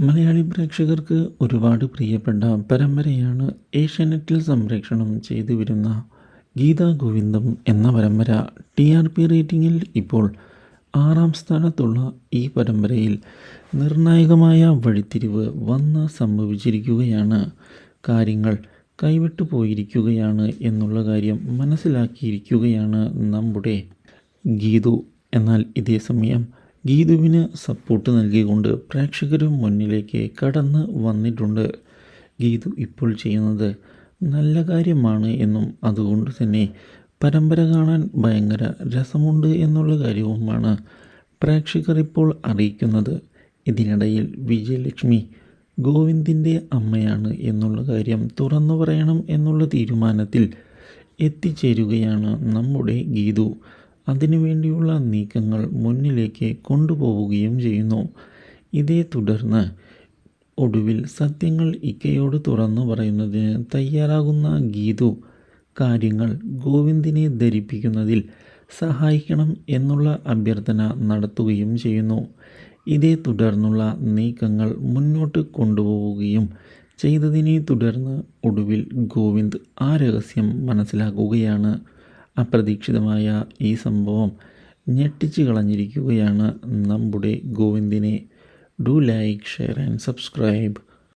മലയാളി പ്രേക്ഷകർക്ക് ഒരുപാട് പ്രിയപ്പെട്ട പരമ്പരയാണ് ഏഷ്യാനെറ്റിൽ സംപ്രേക്ഷണം ചെയ്തു വരുന്ന ഗീതാ ഗോവിന്ദം എന്ന പരമ്പര ടി ആർ പി റേറ്റിംഗിൽ ഇപ്പോൾ ആറാം സ്ഥാനത്തുള്ള ഈ പരമ്പരയിൽ നിർണായകമായ വഴിത്തിരിവ് വന്ന് സംഭവിച്ചിരിക്കുകയാണ്. കാര്യങ്ങൾ കൈവിട്ടു പോയിരിക്കുകയാണ് എന്നുള്ള കാര്യം മനസ്സിലാക്കിയിരിക്കുകയാണ് നമ്മുടെ ഗീതു. എന്നാൽ ഇതേ സമയം ഗീതുവിന് സപ്പോർട്ട് നൽകിക്കൊണ്ട് പ്രേക്ഷകരും മുന്നിലേക്ക് കടന്ന് വന്നിട്ടുണ്ട്. ഗീതു ഇപ്പോൾ ചെയ്യുന്നത് നല്ല കാര്യമാണ് എന്നും അതുകൊണ്ട് തന്നെ പരമ്പര കാണാൻ ഭയങ്കര രസമുണ്ട് എന്നുള്ള കാര്യവുമാണ് പ്രേക്ഷകർ ഇപ്പോൾ അറിയിക്കുന്നത്. ഇതിനിടയിൽ വിജയലക്ഷ്മി ഗോവിന്ദിന്റെ അമ്മയാണ് എന്നുള്ള കാര്യം തുറന്നു പറയണം എന്നുള്ള തീരുമാനത്തിൽ എത്തിച്ചേരുകയാണ് നമ്മുടെ ഗീതു. അതിനുവേണ്ടിയുള്ള നീക്കങ്ങൾ മുന്നിലേക്ക് കൊണ്ടുപോവുകയും ചെയ്യുന്നു. ഇതേ തുടർന്ന് ഒടുവിൽ സത്യങ്ങൾ ഇക്കയോട് തുറന്നു പറയുന്നതിന് തയ്യാറാകുന്ന ഗീതു കാര്യങ്ങൾ ഗോവിന്ദിനെ ധരിപ്പിക്കുന്നതിൽ സഹായിക്കണം എന്നുള്ള അഭ്യർത്ഥന നടത്തുകയും ചെയ്യുന്നു. ഇതേ തുടർന്നുള്ള നീക്കങ്ങൾ മുന്നോട്ട് കൊണ്ടുപോവുകയും ചെയ്തതിനെ തുടർന്ന് ഒടുവിൽ ഗോവിന്ദ് ആ രഹസ്യം മനസ്സിലാക്കുകയാണ്. അപ്രതീക്ഷിതമായ ഈ സംഭവം ഞെട്ടിച്ചു കളഞ്ഞിരിക്കുകയാണ് നമ്മുടെ ഗോവിന്ദിനെ. Do like share and subscribe.